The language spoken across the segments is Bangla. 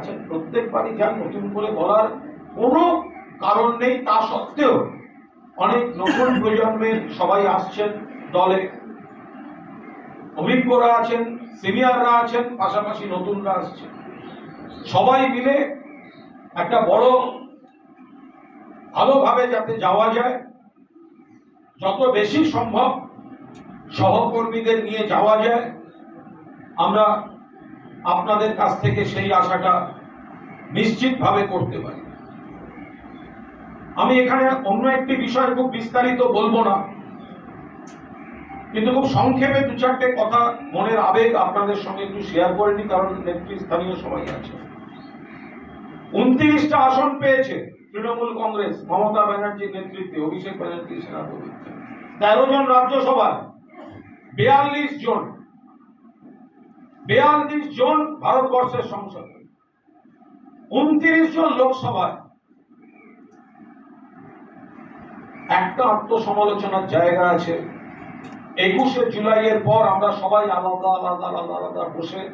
যাচ্ছেন প্রত্যেকবারই যান নতুন করে বলার কোনো কারণ নেই তা সত্ত্বেও অনেক নতুন প্রজন্মের সবাই আসছেন দলে। অভিজ্ঞরা আছেন, সিনিয়ররা আছেন, পাশাপাশি নতুনরা আসছেন সবাই মিলে একটা বড় ভালোভাবে যাতে যাওয়া যায়, যত বেশি সম্ভব সহকর্মীদের নিয়ে যাওয়া যায়। আমরা আপনাদের কাছ থেকে সেই আশাটা নিশ্চিতভাবে করতে পারি। আমি এখানে অন্য একটি বিষয় খুব বিস্তারিত বলব না। কিন্তু খুব সংক্ষেপে দু চারটে কথা মনের আবেগ আপনাদের সঙ্গে একটু শেয়ার করে নি কারণ নেতৃস্থানীয় সবাই আছে। উনত্রিশটা আসন পেয়েছে তৃণমূল কংগ্রেস, মমতা ব্যানার্জির নেতৃত্বে, অভিষেক ব্যানার্জি সেনাপতি তেরো জন রাজ্যসভায়, বিয়াল্লিশ জন বিয়াল্লিশ জন ভারতবর্ষের সংসদে। উনত্রিশ জন লোকসভায়। একটা আত্মসমালোচনার জায়গা আছে। একুশে জুলাইয়ের পর আমরা সবাই আলাদা আলাদা আলাদা আলাদা বসে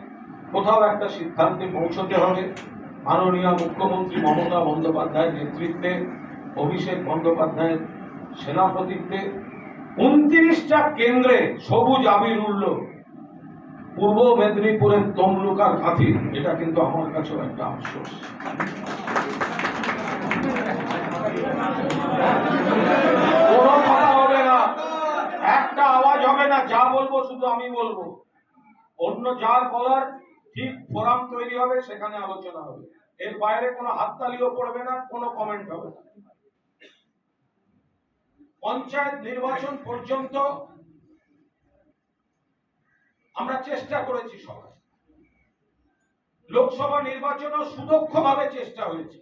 কোথাও একটা সিদ্ধান্তে পৌঁছতে হবে। মাননীয় মুখ্যমন্ত্রী মমতা বন্দ্যোপাধ্যায়ের নেতৃত্বে, অভিষেক বন্দ্যোপাধ্যায়ের সেনাপতিত্বে উনত্রিশটা কেন্দ্রে সবুজ আবির উঠল। পূর্ব মেদিনীপুরের তমলুকার কাঁথি এটা কিন্তু আমার কাছেও একটা আফসোস। শুধু আমি বলব। অন্য যার ঠিক ফোরাম তৈরি হবে, সেখানে আলোচনা হবে। এর বাইরে কোনো পড়বে না, কোনো কমেন্ট হবে না। পঞ্চায়েত নির্বাচন পর্যন্ত চেষ্টা করেছি সবাই। লোকসভা নির্বাচনও সুদক্ষভাবে চেষ্টা হয়েছে।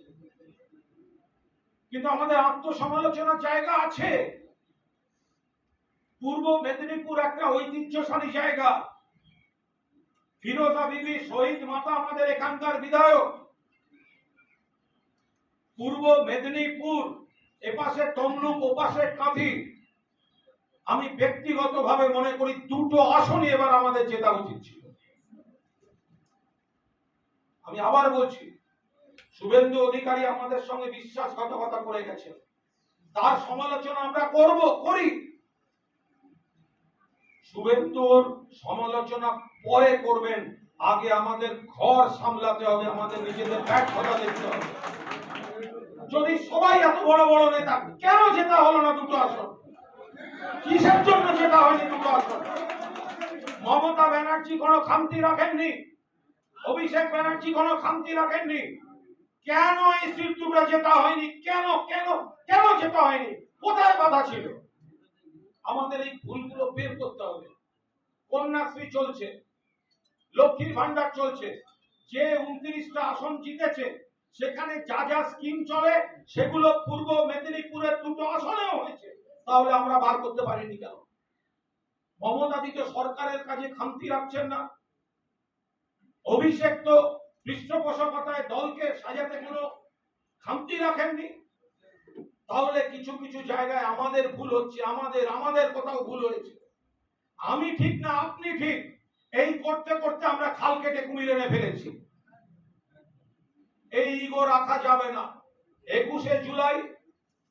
কিন্তু আমাদের আত্মসমালোচনার জায়গা আছে। পূর্ব মেদিনীপুর একটা ঐতিহ্যশালী জায়গা। ফিরোজা বিবি, শহীদ মাতা আমাদের এখানকার বিধায়ক। পূর্ব মেদিনীপুর, এপাশে তমলুক, ওপাশে কাঁথি। আমি ব্যক্তিগতভাবে মনে করি দুটো আসনই এবার আমাদের জেতা উচিত ছিল। আমি আবার বলছি, শুভেন্দু অধিকারী আমাদের সঙ্গে বিশ্বাসঘাতকতা করে গেছে। তার সমালোচনা আমরা করব, করি। শুভেন্দুর সমালোচনা পরে করবেন। আগে আমাদের ঘর সামলাতে হবে, আমাদের নিজেদের ব্যর্থতা দেখতে হবে। যদি সবাই এত বড় বড় নেতা, কেন জেতা হলো না দুটো আসন? কিসের জন্য জেতা হয়নি দুটো মমতা ব্যানার্জি কোনো খামতি রাখেননি? অভিষেক ব্যানার্জি কোনো খামতি রাখেননি? কেন এই সিলচুটা জেতা হয়নি? কেন কেন কেন জেতা হয়নি? কোথায় বাধা ছিল? আমাদের এই ভুলগুলো বের করতে হবে। কন্যাশ্রী চলছে, লক্ষ্মীর ভান্ডার চলছে। যে উনত্রিশটা আসন জিতেছে, সেখানে যা যা স্কিম চলে, সেগুলো পূর্ব মেদিনীপুরের দুটো আসনেও হয়েছে। তাহলে আমরা বার করতে পারিনি কেন? মমতা দিকে সরকারের কাজে খামতি রাখছেন না? অভিষেক তো পৃষ্ঠপোষকতায় দলকে সাজাতে কোনো খামতি রাখেননি? তাহলে কিছু কিছু জায়গায় আমাদের ভুল হচ্ছে, আমাদের আমাদের কোথাও ভুল হয়েছে। আমি ঠিক না, আপনি ঠিক। এই করতে করতে আমরা খাল কেটে কুমির এনে ফেলেছি। এই ইগো রাখা যাবে না। একুশে জুলাই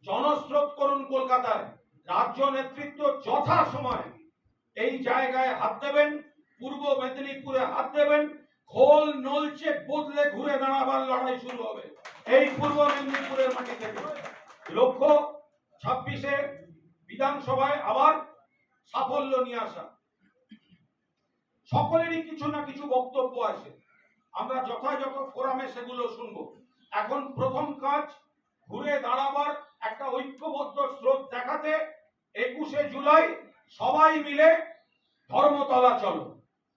জনস্রোত করুন কলকাতায়। রাজ্য নেতৃত্ব যথা সময় এই জায়গায় হাত দেবেন, পূর্ব মেদিনীপুরে হাত দেবেন, খোল নলচে বদলে ঘুরে দাঁড়াবার লড়াই শুরু হবে। এই পূর্ব মেদিনীপুরের মাটি থেকে। লক্ষ্য, ছাব্বিশে বিধানসভায় আবার সাফল্য নিয়ে আসা। সকলেরই কিছু না কিছু বক্তব্য আছে। আমরা যথাযথ ফোরামে সেগুলো শুনব। এখন প্রথম কাজ ঘুরে দাঁড়াবার একটা ঐক্যবদ্ধ স্রোত দেখাতে একুশে জুলাই সবাই মিলে ধর্মতলা চলো।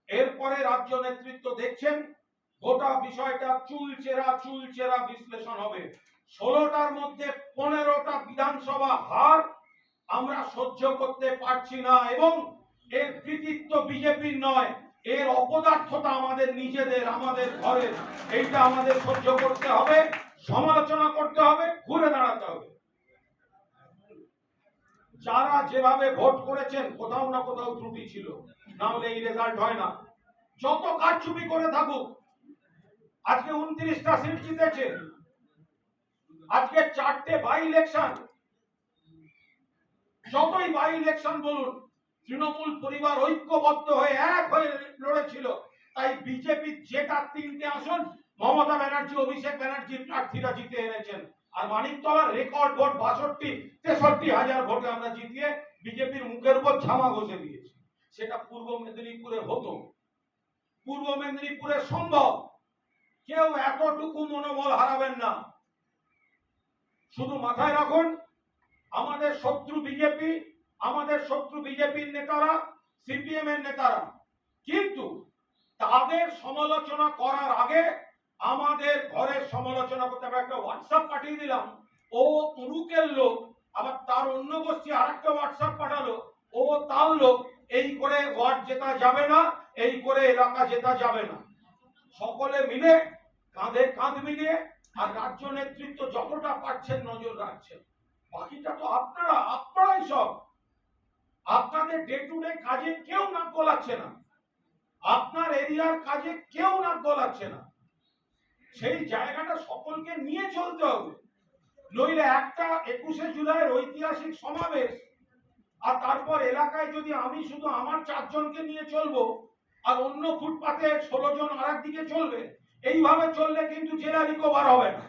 এরপরে রাজ্য নেতৃত্ব দেখছেন, গোটা বিষয়টা চুলচেরা চুলচেরা বিশ্লেষণ হবে। ষোলোটার মধ্যে পনেরোটা বিধানসভা হার আমরা সহ্য করতে পারছি না এবং এর কৃতিত্ব বিজেপির নয়, এর অপদার্থতা আমাদের নিজেদের, আমাদের ঘরের। এইটা আমাদের সহ্য করতে হবে, সমালোচনা করতে হবে, ঘুরে দাঁড়াতে হবে। যারা যেভাবে ভোট করেছেন, কোথাও না কোথাও ত্রুটি ছিল। না হলে এই রেজাল্ট হয় না। যত কারচুপি করে থাকুক, আজকে উনত্রিশটা সিট জিতেছে। আজকে চারটে বাই ইলেকশন যতই বাই ইলেকশন বলুন, তৃণমূল পরিবার ঐক্যবদ্ধ হয়ে এক হয়ে লড়েছিল। তাই বিজেপি যেটা তিনটে আসন, মমতা ব্যানার্জি, অভিষেক ব্যানার্জি প্রার্থীরা জিতে এনেছেন। আর মানিকতলার রেকর্ড ভোট বাষট্টি, তেষট্টি হাজার ভোটে আমরা জিতিয়ে বিজেপির মুখের উপর ঝামা ঘষে দিয়েছি। সেটা পূর্ব মেদিনীপুরে হতো। পূর্ব মেদিনীপুরে সম্ভব। কেউ এতটুকু মনোবল হারাবেন না। শুধু মাথায় রাখুন, আমাদের শত্রু বিজেপি, আমাদের শত্রু বিজেপির নেতারা সিপিএম এর নেতারা। কিন্তু তাদের সমালোচনা করার আগে আমাদের ঘরের সমালোচনা করতে আমরা একটা হোয়াটসঅ্যাপ পাঠিয়ে দিলাম। ও তুরুকের লোক, আবার তার অন্য গোষ্ঠী আরেকটা হোয়াটসঅ্যাপ পাঠালো। ও তার লোক, এই করে ওয়ার্ড জেতা যাবে না, এই করে এলাকা জেতা যাবে না। সকলে মিলে, কাঁধে কাঁধ মিলিয়ে, আর রাজ্য নেতৃত্ব যতটা পারছেন নজর রাখছেন। বাকিটা তো আপনারা, আপনারাই সব। আপনাদের ডে টু ডে কাজে কেউ নাক গলাচ্ছে না। আপনার এরিয়ার কাজে কেউ নাক গলাচ্ছে না। সেই জায়গাটা সকলকে নিয়ে চলতে হবে। নইলে একটা একুশে জুলাইয়ের ঐতিহাসিক সমাবেশ, আর তারপর এলাকায় যদি আমি শুধু আমার চারজনকে নিয়ে চলবো, আর অন্য ফুটপাতে ষোলো জন আর দিকে চলবে, এইভাবে চললে কিন্তু জেলা রিকভার হবে না।